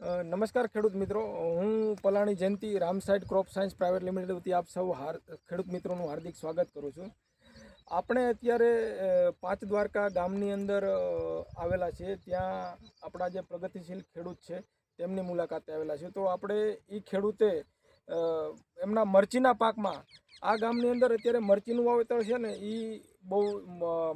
નમસ્કાર ખેડૂત મિત્રો. હું પલાણી જયંતિ રામસાઇડ ક્રોપ સાયન્સ પ્રાઇવેટ લિમિટેડ વતી આપ સૌ હાર, ખેડૂત મિત્રોનું હાર્દિક સ્વાગત કરું છું. આપણે અત્યારે પાંચ દ્વારકા ગામની અંદર આવેલા છીએ. ત્યાં આપણા જે પ્રગતિશીલ ખેડૂત છે, તેમની મુલાકાતે આવેલા છે તો આપણે એ ખેડૂતે એમના મરચીના પાકમાં આ ગામની અંદર અત્યારે મરચીનું વાવેતર છે ને એ બહુ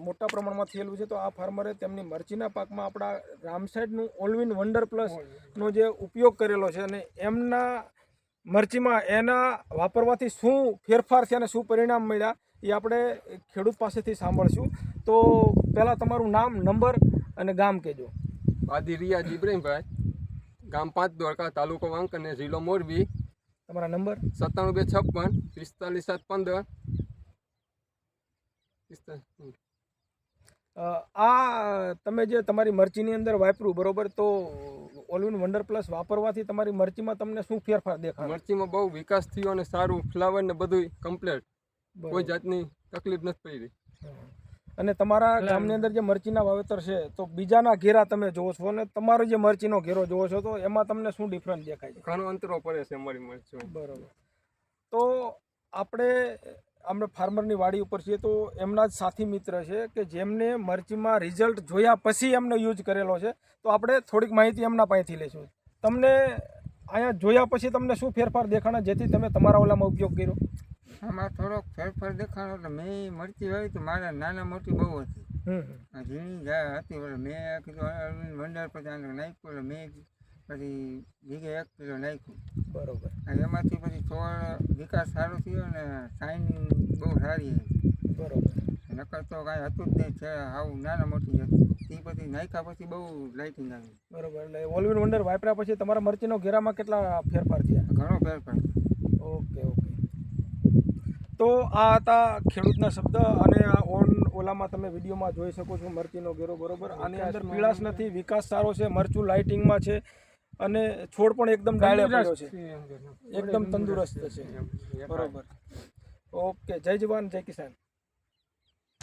મોટા પ્રમાણમાં થયેલું છે. તો આ ફાર્મરે તેમની મરચીના પાકમાં આપણા રામસાઇડનું ઓલવિન વંડર પ્લસનો જે ઉપયોગ કરેલો છે અને એમના મરચીમાં એના વાપરવાથી શું ફેરફાર છે અને શું પરિણામ મળ્યા એ આપણે ખેડૂત પાસેથી સાંભળશું. તો પહેલાં તમારું નામ નંબર અને ગામ કહેજો. આદિ રિયાજ ઇબ્રાહીમભાઈ ગામ પાંચ દ્વારકા તાલુકો વાંક અને જિલ્લો મોરબી. તમારા નંબર? સત્તાણું બે છપ્પન પિસ્તાલીસ સાત પંદર. આ તમે જે તમારી મરચીની અંદર વાપર્યું બરોબર? તો ઓલવિન વન્ડર પ્લસ વાપરવાથી તમારી મરચીમાં તમને શું ફેરફાર દેખાય મરચીમાં બહુ વિકાસ થયો અને સારું ફ્લાવર ને બધું કમ્પ્લીટ કોઈ જાતની તકલીફ નથી પડી. અને તમારા ગામની અંદર જે મરચીના વાવેતર છે તો બીજાના ઘેરા તમે જોવો છો અને તમારો જે મરચીનો ઘેરો જોવો છો તો એમાં તમને શું ડિફરન્સ દેખાય છે? ઘણો અંતરો પડે છે અમારી મરચી બરાબર. તો આપણે આપણે ફાર્મરની વાડી ઉપર છીએ તો એમના જ સાથી મિત્ર છે કે જેમને મરચીમાં રિઝલ્ટ જોયા પછી એમને યુઝ કરેલો છે તો આપણે થોડીક માહિતી એમના પાસેથી લઈશું. તમને અહીંયા જોયા પછી તમને શું ફેરફાર દેખાણા જેથી તમે તમારા ઓલામાં ઉપયોગ કર્યો? આમાં થોડોક ફેરફાર દેખાણો એટલે મેં મરચી હોય તો મારા નાના મોટી બહુ હતી. ઝીણી જા હતી એટલે મેં કીધું અરવિંદ મંડળ પછી આને નાખ્યું એટલે મેં પછી વીઘે એક કિલો નાખ્યું. બરોબર. અને એમાંથી પછી છોડ વિકાસ સારો થયો અને સાઇન બહુ સારી હતી. બરોબર. નકર તો કાંઈ હતું જ નહીં છે આવું નાના મોટી હતી. તે પછી નાખ્યા પછી બહુ લાઇટિંગ આવી. બરોબર એટલે ઓલવિન વંડર વાપર્યા પછી તમારા મરચીનો ઘેરામાં કેટલા ફેરફાર થયા? ઘણો ફેરફાર ઓકે ઓકે. તો આ હતા ખેડૂતના શબ્દ અને આ ઓન ઓલામાં તમે વિડીયોમાં જોઈ શકો છો મરચીનો ઘેરો બરોબર. આની અંદર પીળાશ નથી વિકાસ સારો છે મરચું લાઇટિંગમાં છે અને છોડ પણ એકદમ ડાળે પડ્યો છે. એકદમ તંદુરસ્ત છે. બરોબર. ઓકે જય જવાન જય કિસાન.